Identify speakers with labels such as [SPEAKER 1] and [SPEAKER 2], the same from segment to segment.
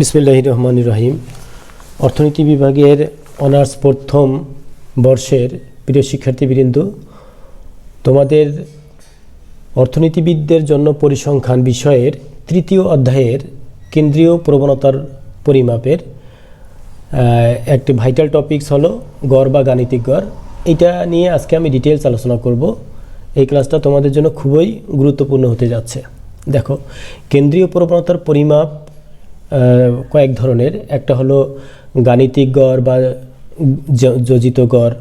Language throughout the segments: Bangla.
[SPEAKER 1] বিসমিল্লাহ রহমান রহিম। অর্থনীতি বিভাগের অনার্স প্রথম বর্ষের প্রিয় শিক্ষার্থীবৃন্দ, তোমাদের অর্থনীতিবিদদের জন্য পরিসংখ্যান বিষয়ের তৃতীয় অধ্যায়ের কেন্দ্রীয় প্রবণতার পরিমাপের একটি ভাইটাল টপিকস হলো গড় বা গাণিতিক গড়। এটা নিয়ে আজকে আমি ডিটেলস আলোচনা করব। এই ক্লাসটা তোমাদের জন্য খুবই গুরুত্বপূর্ণ হতে যাচ্ছে। দেখো, কেন্দ্রীয় প্রবণতার পরিমাপ কয়েক ধরনের। একটা হলো গাণিতিক গড় বা যোজিত গড়,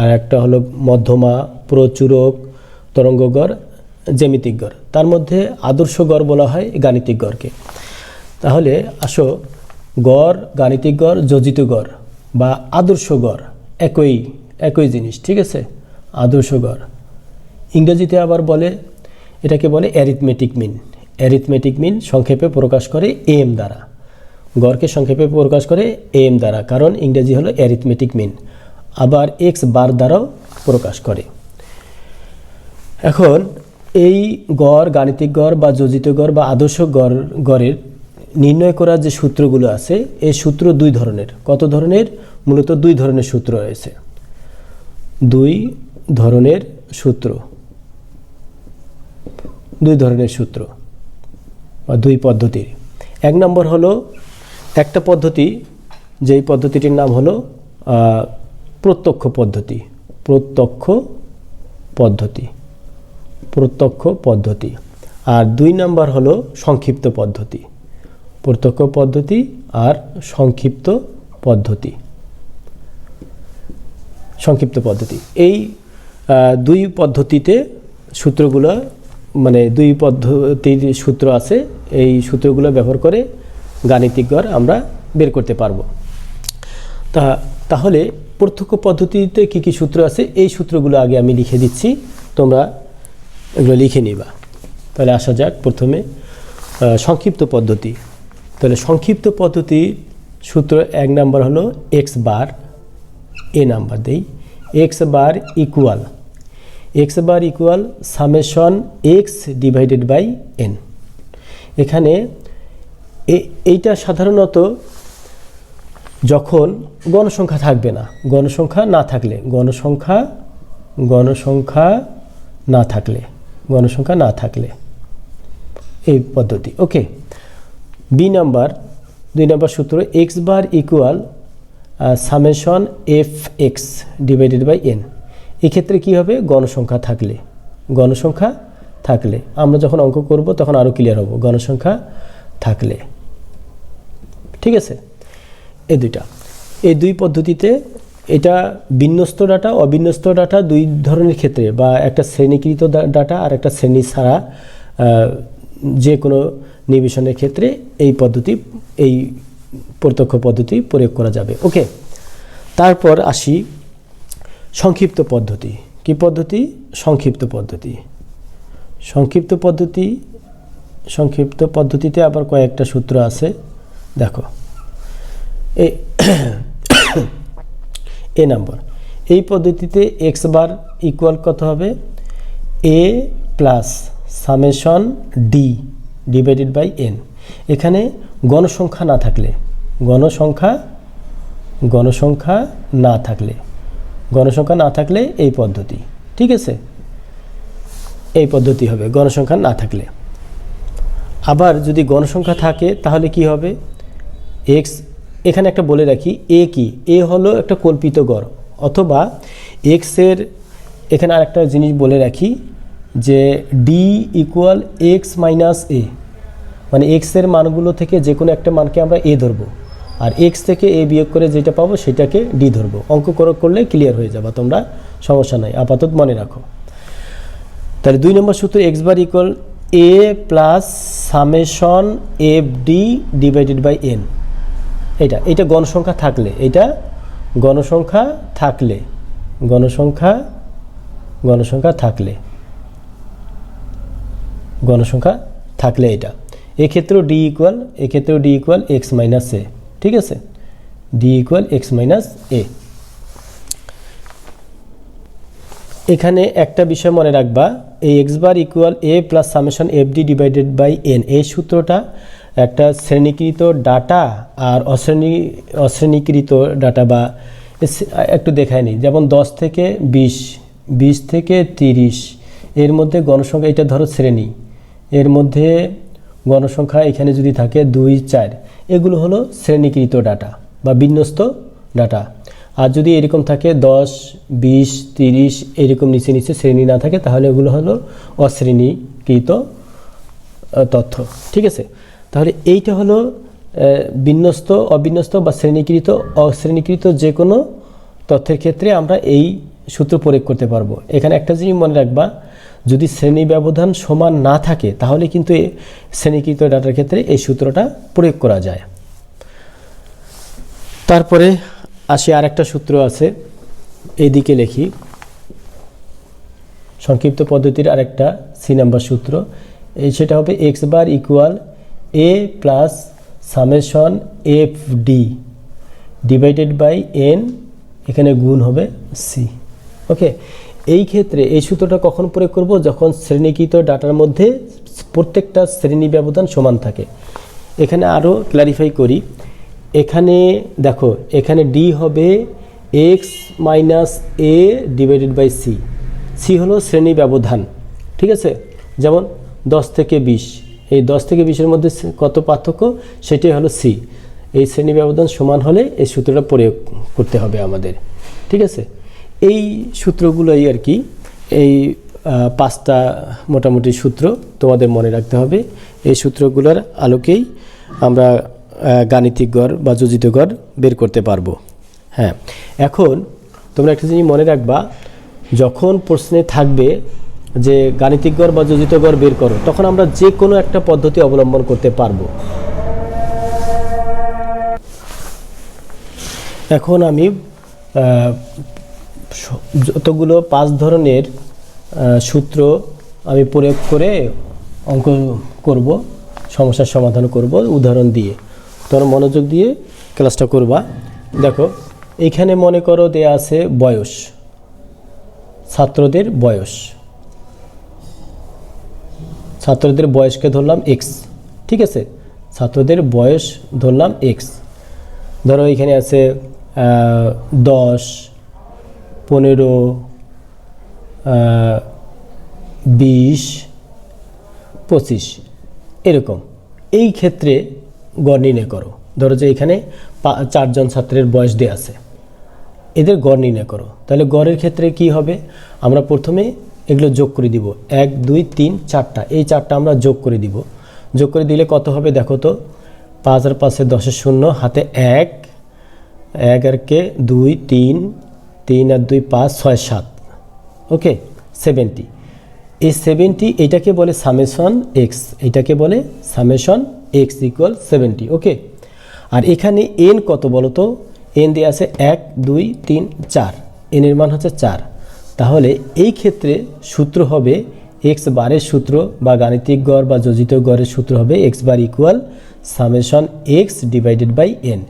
[SPEAKER 1] আর একটা হলো মধ্যমা, প্রচুরক, তরঙ্গ গড়, জ্যামিতিক গড়। তার মধ্যে আদর্শ গড় বলা হয় গাণিতিক গড়কে। তাহলে আসো, গড়, গাণিতিক গড়, যোজিত গড় বা আদর্শ গড় একই একই জিনিস, ঠিক আছে? আদর্শ গড়। ইংরেজিতে আবার বলে, এটাকে বলে অ্যারিথমেটিক মিন অ্যারিথমেটিক মিন সংক্ষেপে প্রকাশ করে এম দ্বারা। গড়কে সংক্ষেপে প্রকাশ করে এম দ্বারা, কারণ ইংরেজি হলো অ্যারিথমেটিক মিন আবার এক্স বার দ্বারাও প্রকাশ করে। এখন এই গড়, গাণিতিক গড় বা যোজিত গড় বা আদর্শ গড়, গড়ের নির্ণয় করার যে সূত্রগুলো আছে, এই সূত্র দুই ধরনের। কত ধরনের? মূলত দুই ধরনের সূত্র রয়েছে। দুই ধরনের সূত্র। দুই ধরনের সূত্র বা দুই পদ্ধতির। এক নম্বর হলো একটা পদ্ধতি, যেই পদ্ধতিটির নাম হলো প্রত্যক্ষ পদ্ধতি। প্রত্যক্ষ পদ্ধতি। প্রত্যক্ষ পদ্ধতি। আর দুই নাম্বার হলো সংক্ষিপ্ত পদ্ধতি। প্রত্যক্ষ পদ্ধতি আর সংক্ষিপ্ত পদ্ধতি। সংক্ষিপ্ত পদ্ধতি। এই দুই পদ্ধতিতে সূত্রগুলো মানে দুই পদ্ধতির সূত্র আছে, এই সূত্রগুলো ব্যবহার করে গাণিতিক গড় আমরা বের করতে পারব। তা, তাহলে প্রত্যক্ষ পদ্ধতিতে কি কি সূত্র আছে? এই সূত্রগুলো আগে আমি লিখে দিচ্ছি। তোমরা এগুলো লিখে নিবা। তাহলে আসা যাক প্রথমে সংক্ষিপ্ত পদ্ধতি। তাহলে সংক্ষিপ্ত পদ্ধতি সূত্র এক নাম্বার হলো এক্স বার এ নাম্বার দেই। X bar equal x bar equal summation x divided by n এখানে এইটা সাধারণত যখন গণসংখ্যা থাকবে না, গণসংখ্যা না থাকলে, গণসংখ্যা গণসংখ্যা না থাকলে, গণসংখ্যা না থাকলে, এই পদ্ধতি, ওকে? বি নাম্বার দুই নাম্বার সূত্র x bar equal summation f x divided by n এক্ষেত্রে কী হবে? গণসংখ্যা থাকলে গণসংখ্যা থাকলে। আমরা যখন অঙ্ক করব, তখন আরও ক্লিয়ার হব। গণসংখ্যা থাকলে। ঠিক আছে? এই দুইটা। এই দুই পদ্ধতিতে এটা বিন্যস্ত ডাটা, অবিন্যস্ত ডাটা দুই ধরনের ক্ষেত্রে বা একটা শ্রেণীকৃত ডাটা আর একটা শ্রেণি ছাড়া যে কোনো নিবেশনের ক্ষেত্রে এই পদ্ধতি, এই প্রত্যক্ষ পদ্ধতি প্রয়োগ করা যাবে। ওকে? তারপর আসি সংক্ষিপ্ত পদ্ধতি। কি পদ্ধতি? সংক্ষিপ্ত পদ্ধতি। সংক্ষিপ্ত পদ্ধতি, সংক্ষিপ্ত পদ্ধতিতে আবার কয়েকটা সূত্র আছে। দেখো। A number. এই পদ্ধতিতে এক্স বার ইকুয়াল কত হবে? A plus summation d divided by n এখানে গণসংখ্যা না থাকলে, গণসংখ্যা গণসংখ্যা না থাকলে, গণসংখ্যা না থাকলে এই পদ্ধতি, ঠিক আছে? এই পদ্ধতি হবে, গণসংখ্যা না থাকলে। আবার যদি গণসংখ্যা থাকে তাহলে কি হবে? এক্স এখানে একটা বলে রাখি এ কি? এ হলো একটা কল্পিত গড়, অথবা এক্সের এখানে আরেকটা জিনিস বলে রাখি, যে d equal x minus A মানে এক্সের মানগুলো থেকে যে কোনো একটা মানকে আমরা এ ধরবো, আর এক্স থেকে এ বিয়োগ করে যেটা পাবো সেটাকে ডি ধরবো। অঙ্ক করে, করলে ক্লিয়ার হয়ে যাবে, তোমরা সমস্যা নাই, আপাতত মনে রাখো। তাহলে দুই নম্বর সূত্র x bar equal A plus summation f d divided by n এটা এটা গণসংখ্যা থাকলে এটা গণসংখ্যা থাকলে, গণসংখ্যা গণসংখ্যা থাকলে গণসংখ্যা থাকলে এটা এক্ষেত্রেও ডি ইকুয়াল এক্ষেত্রেও d equal x minus A ঠিক আছে? D equal x minus A এখানে একটা বিষয় মনে রাখবা, এই x bar equal A plus summation f d divided by n এই সূত্রটা একটা শ্রেণীকৃত ডাটা আর অশ্রেণী, অশ্রেণীকৃত ডাটা বা একটু দেখায় নি। যেমন দশ থেকে বিশ বিশ থেকে তিরিশ, এর মধ্যে গণসংখ্যা, এটা ধরো শ্রেণি। এর মধ্যে গণসংখ্যা এখানে যদি থাকে দুই, চার, এগুলো হলো শ্রেণীকৃত ডাটা বা বিন্যস্ত ডাটা। আর যদি এরকম থাকে দশ, বিশ, তিরিশ, এরকম নিচে নিচে শ্রেণি না থাকে, তাহলে এগুলো হলো অশ্রেণীকৃত তথ্য। ঠিক আছে? তাহলে এইটা হলো বিন্যস্ত, অবিন্যস্ত বা শ্রেণীকৃত, অশ্রেণীকৃত যে কোনো তথ্যের ক্ষেত্রে আমরা এই সূত্র প্রয়োগ করতে পারব। এখানে একটা জিনিস মনে রাখবা, যদি শ্রেণি ব্যবধান সমান না থাকে, তাহলে কিন্তু শ্রেণীকৃত ডাটার ক্ষেত্রে এই সূত্রটা প্রয়োগ করা যায়। তারপরে আসি আর একটা সূত্র আছে এইদিকে লিখি। সংক্ষিপ্ত পদ্ধতির আরেকটা সি নাম্বার সূত্র, এই সেটা হবে x bar equal A plus summation f d divided by n এখানে গুণ হবে সি ওকে এই ক্ষেত্রে এই সূত্রটা কখন প্রয়োগ করব? যখন শ্রেণীকৃত ডাটার মধ্যে প্রত্যেকটা শ্রেণি ব্যবধান সমান থাকে। এখানে আরও ক্লারিফাই করি। এখানে দেখো, এখানে ডি হবে x minus A divided by c c হলো শ্রেণি ব্যবধান। ঠিক আছে? যেমন দশ থেকে বিশ। এই দশ থেকে বিশের মধ্যে কত পার্থক্য? সেটি হলো সি। এই শ্রেণি ব্যবধান সমান হলে এই সূত্রটা প্রয়োগ করতে হবে আমাদের। ঠিক আছে? এই সূত্রগুলোই আর কি, এই পাঁচটা মোটামুটি সূত্র তোমাদের মনে রাখতে হবে। এই সূত্রগুলোর আলোকেই আমরা গাণিতিক গড় বা যোজিত গড় বের করতে পারব। হ্যাঁ। এখন তোমরা একটা জিনিস মনে রাখবা, যখন প্রশ্নে থাকবে যে গাণিতিক গড় বা যোজিত গড় বের করো, তখন আমরা যে কোনো একটা পদ্ধতি অবলম্বন করতে পারব। এখন আমি যতগুলো পাঁচ ধরনের সূত্র আমি প্রয়োগ করে অঙ্ক করব, সমস্যার সমাধান করব, উদাহরণ দিয়ে। তোমরা মনোযোগ দিয়ে ক্লাসটা করবা। দেখো এইখানে মনে করো দেয়া আছে বয়স, ছাত্রদের বয়স। ছাত্রদের বয়সকে ধরলাম এক্স ঠিক আছে? ছাত্রদের বয়স ধরলাম এক্স ধরো এখানে আছে দশ, পনেরো বিশ, পঁচিশ, এরকম। এই ক্ষেত্রে গড় নির্ণয় করো। ধরো যে এখানে চারজন ছাত্রের বয়স দেওয়া আছে। এদের গড় নির্ণয় করো। তাহলে গড়ের ক্ষেত্রে কি হবে? আমরা প্রথমে এগুলো যোগ করে দিব। এক, দুই, তিন, চারটা। এই চারটা আমরা যোগ করে দিব। যোগ করে দিলে কত হবে দেখো তো? পাঁচ আর পাঁচে দশের শূন্য, হাতে এক। এক আর কে? দুই, তিন। তিন আর দুই, পাঁচ, ছয়, সাত। ওকে সেভেন্টি এই সেভেন্টি এটাকে বলে সামেশন এক্স এটাকে বলে summation x equal seventy okay? আর এখানে এন কত বলো তো এন দিয়ে আছে এক, দুই, তিন, চার। এনের মান হচ্ছে চার। তাহলে এই ক্ষেত্রে সূত্র হবে এক্স বারের সূত্র বা গাণিতিক গড় বা যোজিত গড়ের সূত্র হবে x bar equal summation x divided by n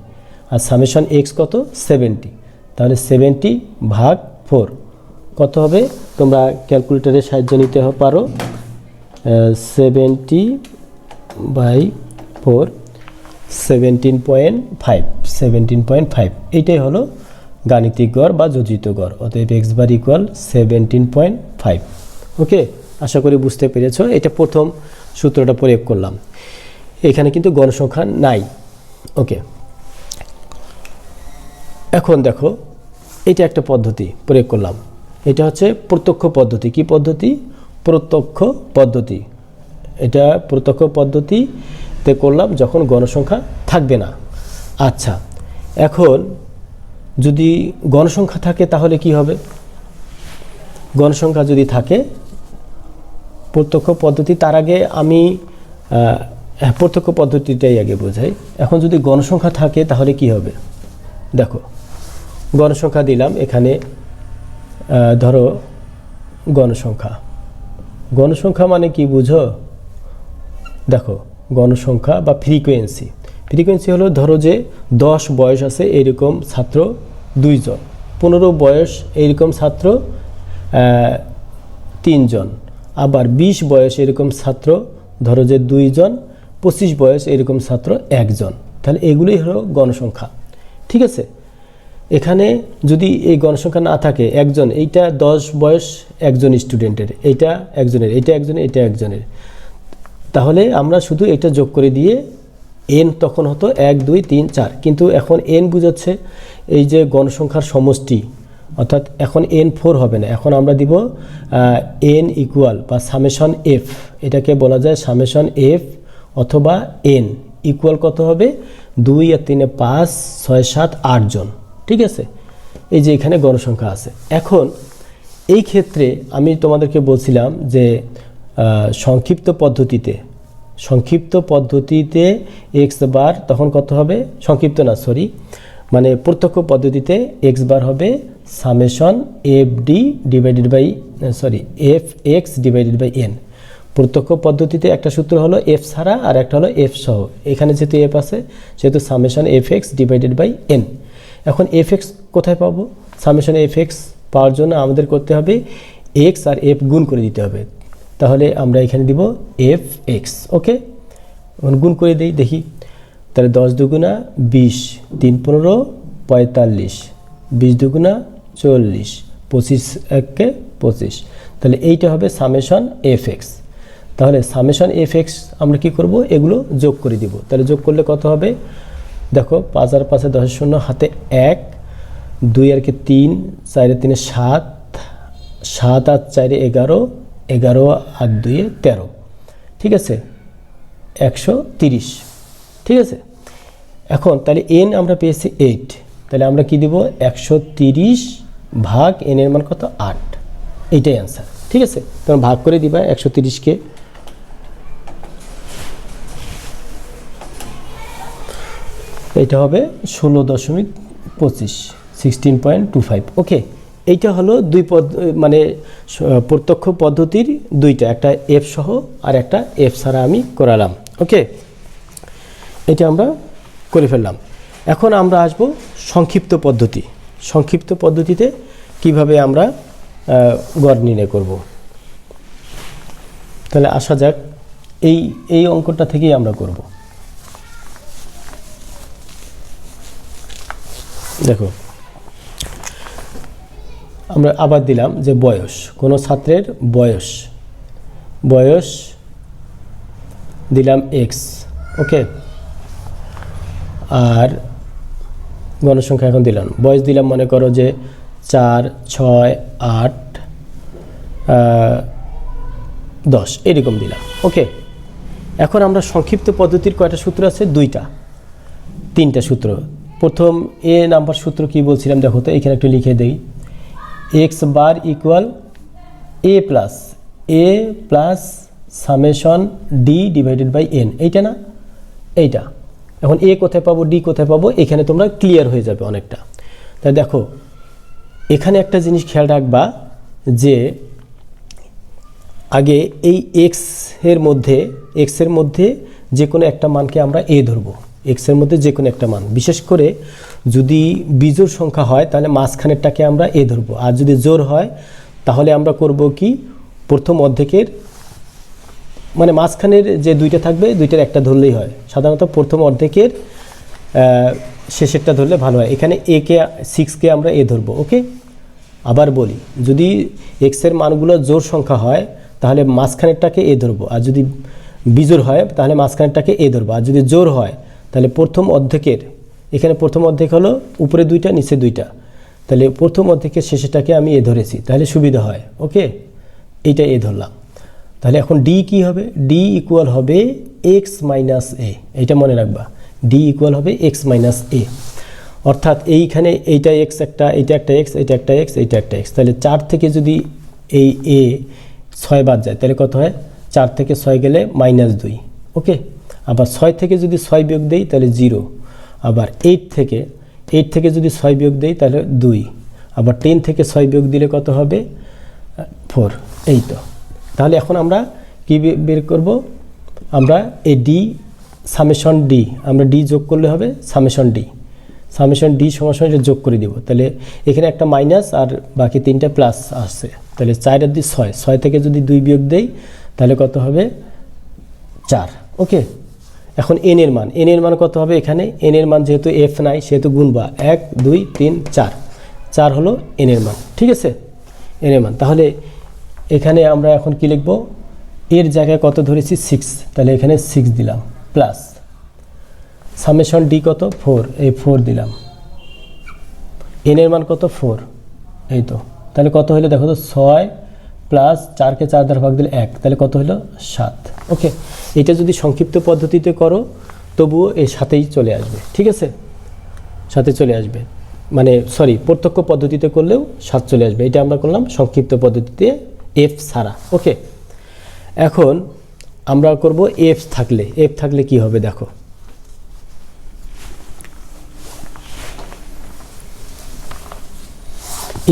[SPEAKER 1] R summation x কত? সেভেন্টি তাহলে সেভেন্টি ভাগ ফোর কত হবে? তোমরা ক্যালকুলেটারের সাহায্য নিতে পারো। Seventy by four seventeen point five seventeen point five এইটাই হলো গাণিতিক গড় বা যোজিত গড়, অতএব x bar equal seventeen point five okay আশা করি বুঝতে পেরেছ। এটা প্রথম সূত্রটা প্রয়োগ করলাম। এখানে কিন্তু গণসংখ্যা নাই। ওকে এখন দেখো, এটা একটা পদ্ধতি প্রয়োগ করলাম। এটা হচ্ছে প্রত্যক্ষ পদ্ধতি। কি পদ্ধতি? প্রত্যক্ষ পদ্ধতি। এটা প্রত্যক্ষ পদ্ধতিতে করলাম যখন গণসংখ্যা থাকবে না। আচ্ছা এখন যদি গণসংখ্যা থাকে তাহলে কি হবে? গণসংখ্যা যদি থাকে প্রত্যক্ষ পদ্ধতি তার আগে আমি হ্যাঁ, প্রত্যক্ষ পদ্ধতিটাই আগে বোঝাই। এখন যদি গণসংখ্যা থাকে তাহলে কি হবে? দেখো গণসংখ্যা দিলাম এখানে ধরো গণসংখ্যা। গণসংখ্যা মানে কি বুঝো? দেখো গণসংখ্যা বা ফ্রিকোয়েন্সি ফ্রিকোয়েন্সি হলো ধরো যে দশ বয়স আছে এরকম ছাত্র দুইজন। পনেরো বয়স এইরকম ছাত্র তিনজন। আবার বিশ বয়স এরকম ছাত্র, ধরো যে দুইজন। পঁচিশ বয়স এরকম ছাত্র একজন। তাহলে এগুলোই হলো গণসংখ্যা। ঠিক আছে? এখানে যদি এই গণসংখ্যা না থাকে, একজন, এইটা দশ বয়স একজন স্টুডেন্টের, এইটা একজনের এইটা একজনের এটা একজনের। তাহলে আমরা শুধু এটা যোগ করে দিয়ে এন তখন হতো এক, দুই, তিন, চার। কিন্তু এখন এন বুঝাচ্ছে এই যে গণসংখ্যার সমষ্টি, অর্থাৎ এখন এন ফোর হবে না। এখন আমরা দিব এন ইকুয়াল বা সামেশন এফ এটাকে বলা যায় সামেশন এফ অথবা এন ইকুয়াল কত হবে? দুই আর তিনে পাঁচ, ছয়, সাত, আট জন। ঠিক আছে? এই যে এখানে গণসংখ্যা আছে। এখন এই ক্ষেত্রে আমি তোমাদেরকে বলছিলাম যে সংক্ষিপ্ত পদ্ধতিতে সংক্ষিপ্ত পদ্ধতিতে এক্স বার তখন কত হবে? সংক্ষিপ্ত না সরি মানে প্রত্যক্ষ পদ্ধতিতে এক্স বার হবে summation f d divided by sorry f x divided by n প্রত্যক্ষ পদ্ধতিতে একটা সূত্র হলো এফ ছাড়া আর একটা হলো এফ সহ। এখানে যেহেতু এফ আছে, সেহেতু summation f x divided by n এখন এফ এক্স কোথায় পাবো? সামেশন এফ এক্স পাওয়ার জন্য আমাদের করতে হবে এক্স আর এফ গুণ করে দিতে হবে। তাহলে আমরা এখানে দিব এফ এক্স, ওকে? গুণ করে দিই, দেখি। তাহলে দশ দুগুণা বিশ, তিন পনেরো, পঁয়তাল্লিশ, বিশ দুগুণা চল্লিশ, পঁচিশ এককে পঁচিশ। তাহলে এইটা হবে সামেশন এফ এক্স। তাহলে সামেশন এফ এক্স আমরা কি করব? এগুলো যোগ করে দিব। তাহলে যোগ করলে কত হবে? দেখো, পাঁচ আর পাঁচে দশ শূন্য, হাতে এক, দুই আর কি তিন, চারে তিনে সাত সাত আর চারে এগারো এগারো আর দুইয়ে তেরো। ঠিক আছে? একশো তিরিশ। ঠিক আছে? এখন তাহলে এন আমরা পেয়েছি এইট তাহলে আমরা কি দিব? একশো তিরিশ ভাগ এন এর মান কত? আট। এইটাই অ্যান্সার ঠিক আছে? তখন ভাগ করে দিবা একশো তিরিশকে এটা হবে ষোলো দশমিক পঁচিশ sixteen point two five okay এইটা হলো দুই পদ মানে প্রত্যক্ষ পদ্ধতির দুইটা, একটা এফ সহ আর একটা এফ ছাড়া আমি করালাম। ওকে? এটা আমরা করে ফেললাম। এখন আমরা আসব সংক্ষিপ্ত পদ্ধতি। সংক্ষিপ্ত পদ্ধতিতে কীভাবে আমরা গড় নির্ণয় করব। তাহলে আসা যাক, এই এই অঙ্কটা থেকেই আমরা করব। দেখো আমরা আবার দিলাম যে বয়স, কোনো ছাত্রের বয়স। বয়স দিলাম এক্স ওকে? আর গণসংখ্যা এখন দিলাম। বয়স দিলাম, মনে করো যে চার, ছয়, আট দশ, এরকম দিলাম, ওকে? এখন আমরা সংক্ষিপ্ত পদ্ধতির কয়টা সূত্র আছে? দুইটা। তিনটা সূত্র। প্রথম এ নাম্বার সূত্র কি বলছিলাম? দেখো তো, এখানে একটু লিখে দেই। X bar equal A plus A plus summation d divided by n এইটা না? এইটা। এখন এ কোথায় পাবো ডি কোথায় পাবো, এখানে তোমরা ক্লিয়ার হয়ে যাবে অনেকটা। তাই দেখো, এখানে একটা জিনিস খেয়াল রাখবা যে আগে এই এক্সের মধ্যে এক্সের মধ্যে যে কোনো একটা মানকে আমরা এ ধরবো। এক্সের মধ্যে যে কোনো একটা মান। বিশেষ করে যদি বিজোড় সংখ্যা হয়, তাহলে মাঝখানেরটাকে আমরা এ ধরবো। আর যদি জোর হয়, তাহলে আমরা করব কি? প্রথম অর্ধেকের মানে মাঝখানের যে দুইটা থাকবে, দুইটার একটা ধরলেই হয়। সাধারণত প্রথম অর্ধেকের শেষেরটা ধরলে ভালো হয়। এখানে এ কে সিক্সকে আমরা এ ধরবো, ওকে? আবার বলি, যদি এক্সের মানগুলো জোর সংখ্যা হয়, তাহলে মাঝখানেরটাকে এ ধরবো। আর যদি বিজোড় হয়, তাহলে মাঝখানেরটাকে এ ধরবো। আর যদি জোর হয় তাহলে প্রথম অর্ধেকের, এখানে প্রথম অর্ধেক হলো উপরে দুইটা, নিচে দুইটা। তাহলে প্রথম অর্ধেকের শেষেটাকে আমি এ ধরেছি, তাহলে সুবিধা হয়, ওকে? এইটা এ ধরলাম। তাহলে এখন ডি কি হবে? ডি ইকুয়াল হবে এক্স মাইনাস এ এইটা মনে রাখবা। ডি ইকুয়াল হবে এক্স মাইনাস এ অর্থাৎ এইখানে এইটা এক্স একটা, এইটা একটা এক্স এইটা একটা এক্স এইটা একটা এক্স তাহলে চার থেকে যদি এই এ ছয় বাদ যায়, তাহলে কত হয়? চার থেকে ছয় গেলে মাইনাস দুই, ওকে? আবার ছয় থেকে যদি ছয় বিয়োগ দেই, তাহলে জিরো। আবার এইট থেকে এইট থেকে যদি ছয় বিয়োগ দেই, তাহলে দুই। আবার টেন থেকে ছয় বিয়োগ দিলে কত হবে? ফোর এই তো। তাহলে এখন আমরা কি বের করব? আমরা এই ডি সামেশন ডি আমরা ডি যোগ করলে হবে সামেশন ডি সামেশন ডি এটা যোগ করে দিব। তাহলে এখানে একটা মাইনাস আর বাকি তিনটা প্লাস আসছে তাহলে চার আর ছয়। ছয় থেকে যদি দুই বিয়োগ দেই, তাহলে কত হবে? চার। ওকে এখন এন এর মান এন এর মান কত হবে এখানে? এন এর মান যেহেতু এফ নাই, সেহেতু গুণবা এক, দুই, তিন, চার। চার হলো এন এর মান, ঠিক আছে? এন এর মান, তাহলে এখানে আমরা এখন কি লিখব? এর জায়গায় কত ধরেছি? সিক্স তাহলে এখানে সিক্স দিলাম প্লাস সামেশন ডি কত? ফোর এই ফোর দিলাম। এন এর মান কত? ফোর এই তো। তাহলে কত হলে দেখো তো? ছয় প্লাস চারকে চার দ্বারা ভাগ দিলে এক, তাহলে কত হলো? সাত। ওকে এটা যদি সংক্ষিপ্ত পদ্ধতিতে করো, তবুও এর সাথেই চলে আসবে। ঠিক আছে? সাথে চলে আসবে। মানে সরি প্রত্যক্ষ পদ্ধতিতে করলেও সাত চলে আসবে। এটা আমরা করলাম সংক্ষিপ্ত পদ্ধতিতে এফ ছাড়া। ওকে এখন আমরা করব এফ থাকলে। এফ থাকলে কি হবে দেখো?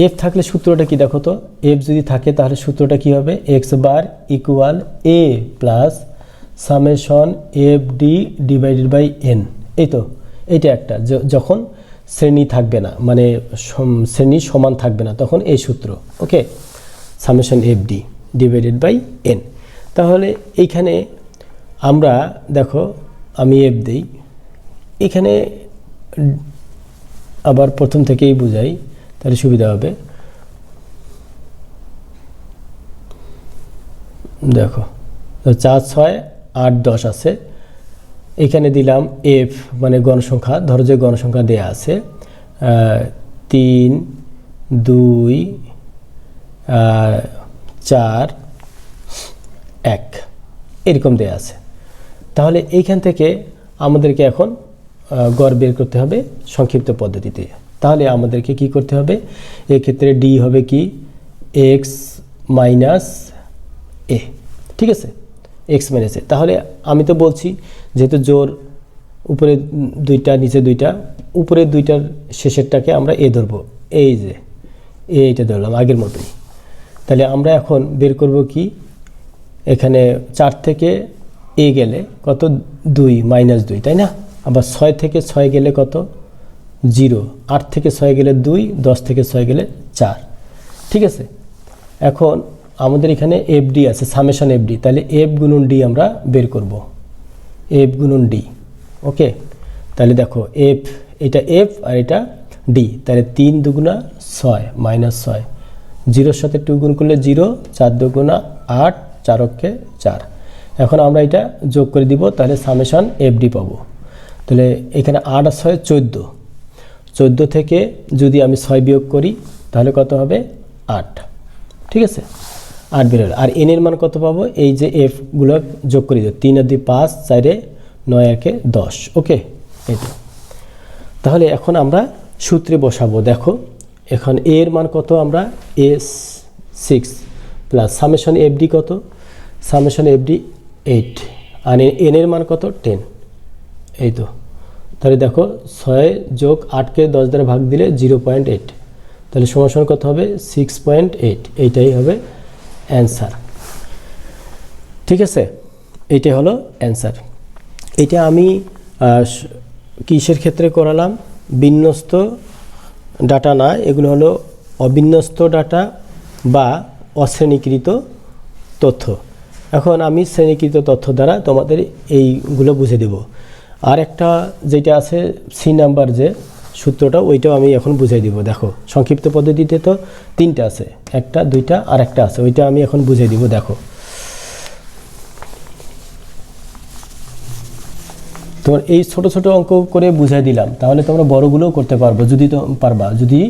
[SPEAKER 1] এফ থাকলে সূত্রটা কি দেখো তো? এফ যদি থাকে তাহলে সূত্রটা কি হবে? X bar equal A plus summation f d divided by n এই তো এটা একটা। যখন শ্রেণি থাকবে না মানে শ্রেণি সমান থাকবে না, তখন এই সূত্র, okay? Summation f d divided by n তাহলে এইখানে আমরা, দেখো, আমি এফ দিই। এখানে আবার প্রথম থেকেই বুঝাই তাহলে সুবিধা হবে। দেখো চার, ছয়, আট, দশ আছে। এখানে দিলাম এফ মানে গণসংখ্যা। ধরো যে গণসংখ্যা দেয়া আছে তিন, দুই চার, এক, এরকম দেয়া আছে। তাহলে এইখান থেকে আমাদেরকে এখন গড় বের করতে হবে সংক্ষিপ্ত পদ্ধতিতে। তাহলে আমাদেরকে কি করতে হবে? এক্ষেত্রে ডি হবে কি? এক্স মাইনাস এ ঠিক আছে? এক্স মাইনাস এ তাহলে আমি তো বলছি, যেহেতু জোর উপরে দুইটা, নিচে দুইটা উপরের দুইটার শেষেরটাকে আমরা এ ধরবো। এই যে এইটা ধরলাম আগের মতোই। তাহলে আমরা এখন বের করব কি? এখানে চার থেকে এ গেলে কত? দুই মাইনাস দুই, তাই না? আবার ছয় থেকে ছয় গেলে কত? জিরো। আট থেকে ছয় গেলে দুই, দশ থেকে ছয় গেলে চার। ঠিক আছে? এখন আমাদের এখানে এফ ডি আছে সামেশন এফ ডি তাহলে এফ গুণন ডি আমরা বের করব। এফ গুণন ডি ওকে? তাহলে দেখো এফ এটা এফ আর এটা ডি তাহলে তিন দুগুণা ছয় মাইনাস ছয়। জিরোর সাথে টু গুণ করলে জিরো, চার দুগুণা আট চারককে চার। এখন আমরা এটা যোগ করে দিব, তাহলে সামেশন এফ ডি পাবো। তাহলে এখানে আট আর ছয়, চোদ্দ। চোদ্দ থেকে যদি আমি ছয় বিয়োগ করি, তাহলে কত হবে? আট। ঠিক আছে? আট বেরোল আর এন এর মান কত পাবো? এই যে এফগুলো যোগ করে দিও। তিন আর পাঁচ, চারে নয়, একে দশ। ওকে? এই তো। তাহলে এখন আমরা সূত্রে বসাবো। দেখো, এখন এ এর মান কত আমরা? S six plus summation f d কত? সামেশন এফডি এইট আর এন এর মান কত? টেন এই তো। তাহলে দেখো ছয় যোগ আটকে দশ দ্বারা ভাগ দিলে জিরো পয়েন্ট এইট। তাহলে সমান কত হবে? Six point eight. এইটাই হবে অ্যান্সার। ঠিক আছে? এইটাই হলো অ্যান্সার। এটা আমি কিসের ক্ষেত্রে করালাম? বিন্যস্ত ডাটা না, এগুলো হলো অবিন্যস্ত ডাটা বা অশ্রেণীকৃত তথ্য। এখন আমি শ্রেণীকৃত তথ্য দ্বারা তোমাদের এইগুলো বুঝে দেব। আর একটা যেটা আছে সি নাম্বার যে সূত্রটা, ওইটাও আমি এখন বুঝিয়ে দিব। দেখো, সংক্ষিপ্ত পদ্ধতিতে তো তিনটা আছে, একটা, দুইটা, আর একটা আছে, ওইটা আমি এখন বুঝিয়ে দিব, দেখো। তোমার এই ছোট ছোট অঙ্ক করে বুঝাই দিলাম, তাহলে তোমরা বড়গুলোও করতে পারব, যদি তো পারবা, যদি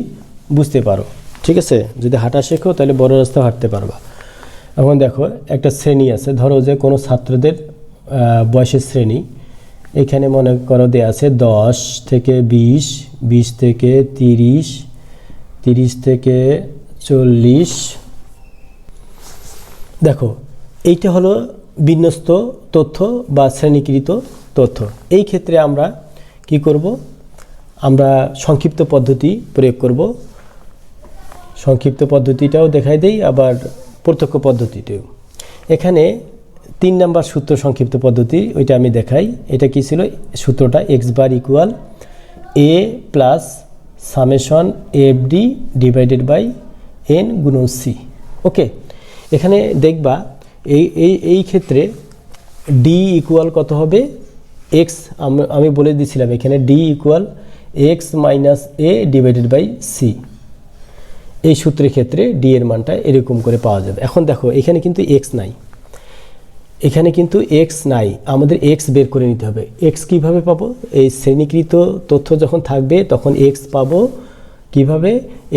[SPEAKER 1] বুঝতে পারো। ঠিক আছে? যদি হাঁটা শেখো, তাহলে বড় রাস্তাও হাঁটতে পারবা। এখন দেখো, একটা শ্রেণি আছে, ধরো যে কোনো ছাত্রদের বয়সের শ্রেণি। এখানে মনে করো দেয়া আছে দশ থেকে বিশ বিশ থেকে তিরিশ তিরিশ থেকে চল্লিশ। দেখো, এইটা হলো বিন্যস্ত তথ্য বা শ্রেণীকৃত তথ্য। এই ক্ষেত্রে আমরা কি করব? আমরা সংক্ষিপ্ত পদ্ধতি প্রয়োগ করব। সংক্ষিপ্ত পদ্ধতিটাও দেখাই দেই, আবার প্রত্যক্ষ পদ্ধতিতেও। এখানে তিন নাম্বার সূত্র সংক্ষিপ্ত পদ্ধতি, ওইটা আমি দেখাই। এটা কি ছিল? সূত্রটা x bar equal A plus summation f d divided by n গুণন সি ওকে এখানে দেখবা, এই এই এই ক্ষেত্রে ডি ইকুয়াল কত হবে? এক্স আমি বলে দিয়েছিলাম এখানে d equal x minus A divided by c এই সূত্রের ক্ষেত্রে ডি এর মানটা এরকম করে পাওয়া যাবে। এখন দেখো, এখানে কিন্তু এক্স নাই। এখানে কিন্তু এক্স নাই, আমাদের এক্স বের করে নিতে হবে। এক্স কীভাবে পাবো? এই শ্রেণীকৃত তথ্য যখন থাকবে, তখন এক্স পাবো কীভাবে?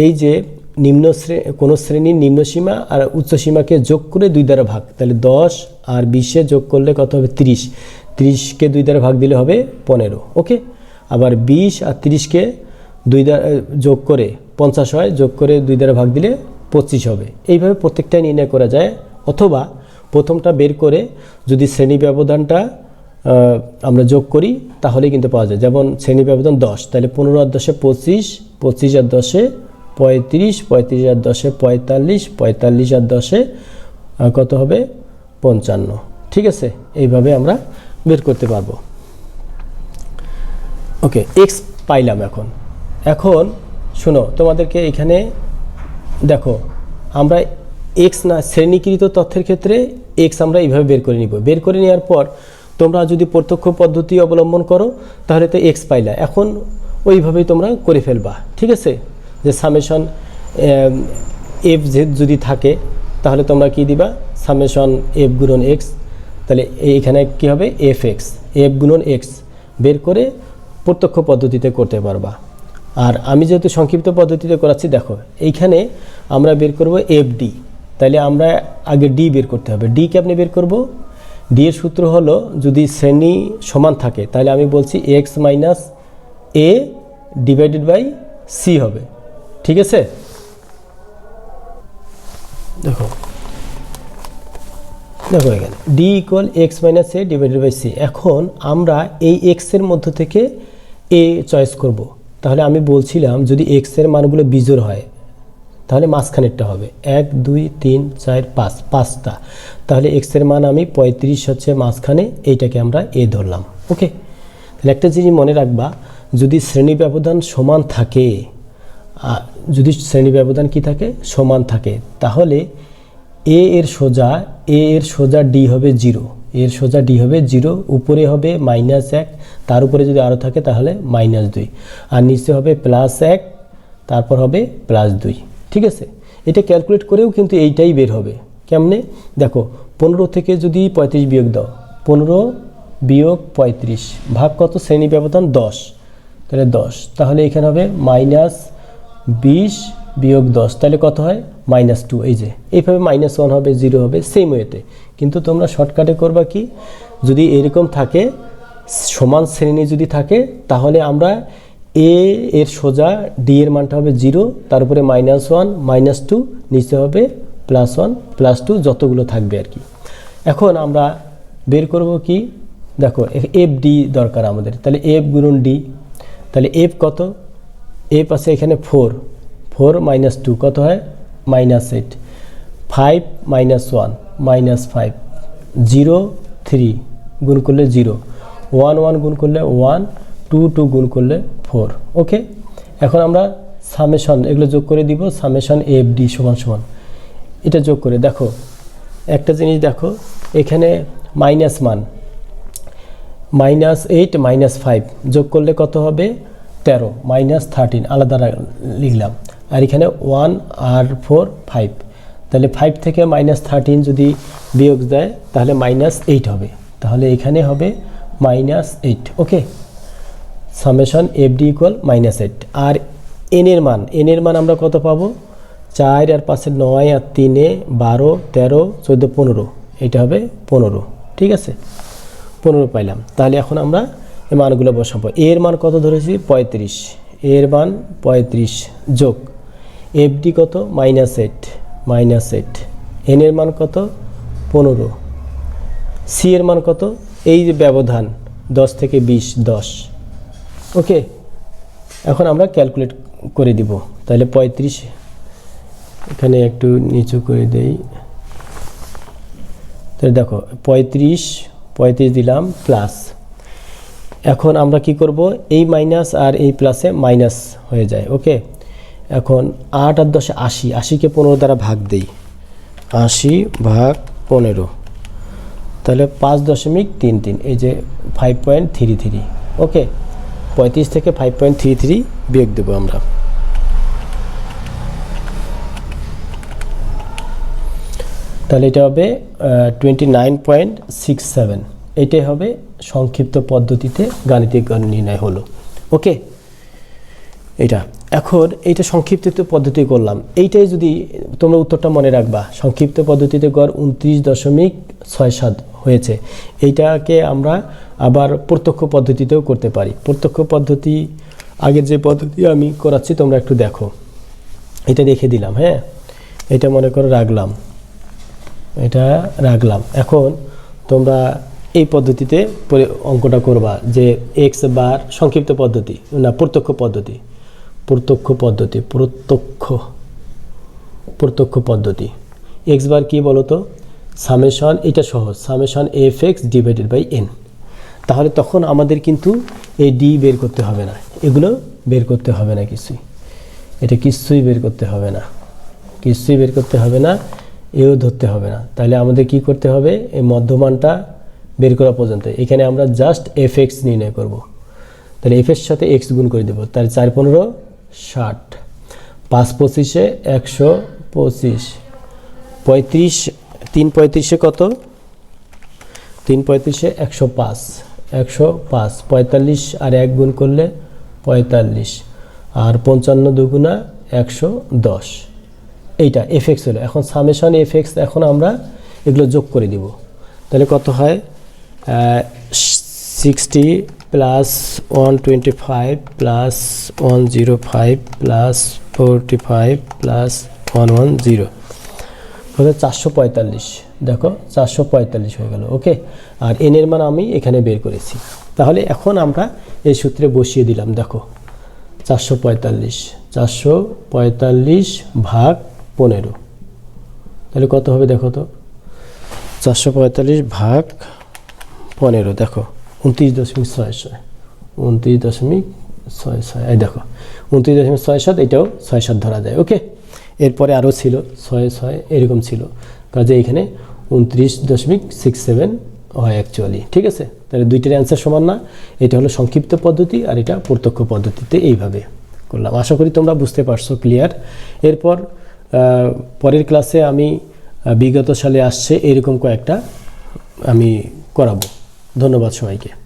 [SPEAKER 1] এই যে নিম্ন কোনো শ্রেণির নিম্নসীমা আর উচ্চসীমাকে যোগ করে দুই দ্বারা ভাগ। তাহলে দশ আর বিশে যোগ করলে কত হবে? তিরিশ। তিরিশকে দুই দ্বারা ভাগ দিলে হবে পনেরো। ওকে? আবার বিশ আর তিরিশকে দুই দ্বারা যোগ করে পঞ্চাশ হয়, যোগ করে দুই দ্বারা ভাগ দিলে পঁচিশ হবে। এইভাবে প্রত্যেকটাই নির্ণয় করা যায়। অথবা প্রথমটা বের করে যদি শ্রেণি ব্যবধানটা আমরা যোগ করি তাহলে কিন্তু পাওয়া যায়। যেমন শ্রেণি ব্যবধান দশ, তাহলে পনেরো আর দশে পঁচিশ পঁচিশ আর দশে পঁয়ত্রিশ পঁয়ত্রিশ আর দশে পঁয়তাল্লিশ পঁয়তাল্লিশ আর দশে কত হবে? পঞ্চান্ন। ঠিক আছে? এইভাবে আমরা বের করতে পারব। ওকে এক্স পাইলাম এখন। এখন শোনো, তোমাদেরকে এখানে দেখো, আমরা এক্স না, শ্রেণীকৃত তথ্যের ক্ষেত্রে এক্স আমরা এইভাবে বের করে নিব। বের করে নেওয়ার পর তোমরা যদি প্রত্যক্ষ পদ্ধতি অবলম্বন করো, তাহলে তো এক্স পাইলা। এখন ওইভাবেই তোমরা করে ফেলবা। ঠিক আছে? যে সামেশন এফ যদি থাকে, তাহলে তোমরা কি দিবা? সামেশন এফ গুণন এক্স তাহলে এইখানে কি হবে? এফ এক্স এফ গুণন এক্স বের করে প্রত্যক্ষ পদ্ধতিতে করতে পারবা। আর আমি যেহেতু সংক্ষিপ্ত পদ্ধতিতে করাচ্ছি, দেখো, এইখানে আমরা বের করব এফ তাহলে আমরা আগে ডি বের করতে হবে। ডি কে আপনি বের করব। ডি এর সূত্র হলো, যদি শ্রেণি সমান থাকে তাহলে আমি বলছি x minus A divided by c হবে। ঠিক আছে? দেখো। দেখো এখানে। D equal x minus A divided by c এখন আমরা এই এক্সের মধ্য থেকে এ চয়েস করব। তাহলে আমি বলছিলাম, যদি এক্সের মানগুলো বিজোড় হয় তাহলে মাঝখানেরটা হবে। এক, দুই, তিন, চার, পাঁচ, পাঁচটা। তাহলে এক্সের মান আমি পঁয়ত্রিশ হচ্ছে মাঝখানে, এইটাকে আমরা এ ধরলাম। ওকে তাহলে একটা জিনিস মনে রাখবা, যদি শ্রেণি ব্যবধান সমান থাকে যদি শ্রেণি ব্যবধান কি থাকে? সমান থাকে। তাহলে এ এর সোজা এ এর সোজা ডি হবে জিরো এর সোজা ডি হবে জিরো উপরে হবে মাইনাস এক, তার উপরে যদি আরও থাকে তাহলে মাইনাস দুই। আর নিচে হবে প্লাস এক, তারপর হবে প্লাস দুই। ঠিক আছে? এটা ক্যালকুলেট করেও কিন্তু এইটাই বের হবে। কেমনে? দেখো, পনেরো থেকে যদি পঁয়ত্রিশ বিয়োগ দাও, পনেরো বিয়োগ পঁয়ত্রিশ, ভাগ কত? শ্রেণি ব্যবধান দশ। তাহলে দশ। তাহলে এখানে হবে মাইনাস বিশ বিয়োগ দশ। তাহলে কত হয়? Minus two. এই যে, এইভাবে মাইনাস ওয়ান হবে, জিরো হবে সেম ওয়েতে কিন্তু তোমরা শর্টকাটে করবা কি? যদি এরকম থাকে, সমান শ্রেণি যদি থাকে, তাহলে আমরা এ এর সোজা ডি এর মানটা হবে জিরো তারপরে মাইনাস ওয়ান মাইনাস টু নিচে হবে প্লাস ওয়ান প্লাস টু যতগুলো থাকবে আর কি। এখন আমরা বের করব কি? দেখো এফ ডি দরকার আমাদের। তাহলে এফ গুণন ডি তাহলে এফ কত? এফ আছে এখানে ফোর ফোর মাইনাস টু কত হয়? Minus eight five minus one minus five zero three গুণ করলে জিরো ওয়ান ওয়ান গুণ করলে ওয়ান টু টু গুণ করলে ফোর, ওকে? এখন আমরা সামেশন, এগুলো যোগ করে দিব, সামেশন এফ ডি সমান সমান। এটা যোগ করে, দেখো, একটা জিনিস দেখো, এখানে মাইনাস মান, মাইনাস এইট, মাইনাস ফাইভ, যোগ করলে কত হবে? তেরো, মাইনাস থার্টিন, আলাদা লিখলাম। আর এখানে ওয়ান আর ফোর, ফাইভ। তাহলে ফাইভ থেকে মাইনাস থার্টিন যদি বিয়োগ দেয়, তাহলে মাইনাস এইট হবে। তাহলে এখানে হবে minus eight, okay? Summation F D equal minus eight আর এন এর মান এন এর মান আমরা কত পাবো? চার আর পাশে নয় আর তিনে বারো, তেরো, চোদ্দ, পনেরো। এটা হবে পনেরো। ঠিক আছে? পনেরো পাইলাম। তাহলে এখন আমরা এই মানগুলো বসাবো। এর মান কত ধরেছি? পঁয়ত্রিশ। এর মান পঁয়ত্রিশ যোগ এফ ডি কত? Minus eight minus eight N এর মান কত? পনেরো। সি এর মান কত? এই যে ব্যবধান, দশ থেকে বিশ, দশ। ওকে এখন আমরা ক্যালকুলেট করে দিব। তাহলে পঁয়ত্রিশ। এখানে একটু নিচু করে দেই। তাহলে দেখো, পঁয়ত্রিশ পঁয়ত্রিশ দিলাম প্লাস এখন আমরা কি করব? এই মাইনাস আর এই প্লাসে মাইনাস হয়ে যায় ওকে এখন আট আর দশে আশি, আশিকে পনেরো দ্বারা ভাগ দেই। আশি ভাগ পনেরো। তাহলে পাঁচ দশমিক তিন তিন, এই যে five point three three okay পঁয়ত্রিশ থেকে ফাইভ পয়েন্ট থ্রি থ্রি বিয়োগ দেবো আমরা। তাহলে এটা হবে twenty nine point six seven এটাই হবে সংক্ষিপ্ত পদ্ধতিতে গাণিতিক গণ নির্ণয় হলো। ওকে? এটা। এখন এইটা সংক্ষিপ্ত পদ্ধতি করলাম। এইটাই যদি তোমরা উত্তরটা মনে রাখবা, সংক্ষিপ্ত পদ্ধতিতে গড় উনত্রিশ দশমিক ছয় সাত। হয়েছে। এইটাকে আমরা আবার প্রত্যক্ষ পদ্ধতিতেও করতে পারি। প্রত্যক্ষ পদ্ধতি, আগের যে পদ্ধতি আমি করাচ্ছি, তোমরা একটু দেখো। এটা রেখে দিলাম হ্যাঁ? এটা মনে করো রাখলাম। এটা রাখলাম। এখন তোমরা এই পদ্ধতিতে অঙ্কটা করবা যে এক্স বার সংক্ষিপ্ত পদ্ধতি, না, প্রত্যক্ষ পদ্ধতি। প্রত্যক্ষ পদ্ধতি, প্রত্যক্ষ প্রত্যক্ষ পদ্ধতি। এক্স বার কী বলো তো সামেশন, এটা সহজ। Summation F X divided by N তাহলে তখন আমাদের কিন্তু এই ডি বের করতে হবে না। এগুলো বের করতে হবে না কিছুই। এটা কিছুই বের করতে হবে না। কিছুই বের করতে হবে না, এও ধরতে হবে না। তাহলে আমাদের কি করতে হবে? এই মধ্যমানটা বের করা পর্যন্ত। এখানে আমরা জাস্ট এফ এক্স নির্ণয় করব। তাহলে এফ এর সাথে এক্স গুণ করে দেবো। তাহলে চার পনেরো, ষাট। পাঁচ পঁচিশে একশো পঁচিশ। পঁয়ত্রিশ তিন পঁয়ত্রিশে কত? তিন পঁয়ত্রিশে একশো পাঁচ। একশো পাঁচ। পঁয়তাল্লিশ আর এক গুণ করলে পঁয়তাল্লিশ। আর পঞ্চান্ন দুগুণা একশো দশ। এইটা এফেক্স হলো। এখন সামেশন এফেক্স এখন আমরা এগুলো যোগ করে দিব। তাহলে কত হয়? Sixty plus one twenty five plus one zero five plus forty five plus one one zero. হলো চারশো পঁয়তাল্লিশ। দেখো, চারশো পঁয়তাল্লিশ হয়ে গেল, ওকে? আর এন এর মান আমি এখানে বের করেছি। তাহলে এখন আমরা এই সূত্রে বসিয়ে দিলাম, দেখো। চারশো পঁয়তাল্লিশ চারশো পঁয়তাল্লিশ ভাগ পনেরো। তাহলে কত হবে দেখো তো? চারশো পঁয়তাল্লিশ ভাগ পনেরো, দেখো। উনত্রিশ দশমিক ছয় ছয়, উনত্রিশ দশমিক ছয় ছয়, এই দেখো। উনত্রিশ দশমিক ছয় সাত, এটাও ছয় সাত ধরা যায়, ওকে? এরপরে আরও ছিল, ছয় ছয়, এরকম ছিল। কাজে এখানে উনত্রিশ দশমিক সিক্স সেভেন হয় অ্যাকচুয়ালি ঠিক আছে? তাহলে দুইটার অ্যান্সার সমান না। এটা হলো সংক্ষিপ্ত পদ্ধতি আর এটা প্রত্যক্ষ পদ্ধতিতে এইভাবে করলাম। আশা করি তোমরা বুঝতে পারছ ক্লিয়ার এরপর পরের ক্লাসে আমি বিগত সালে আসছে এরকম কয়েকটা আমি করাবো। ধন্যবাদ সবাইকে।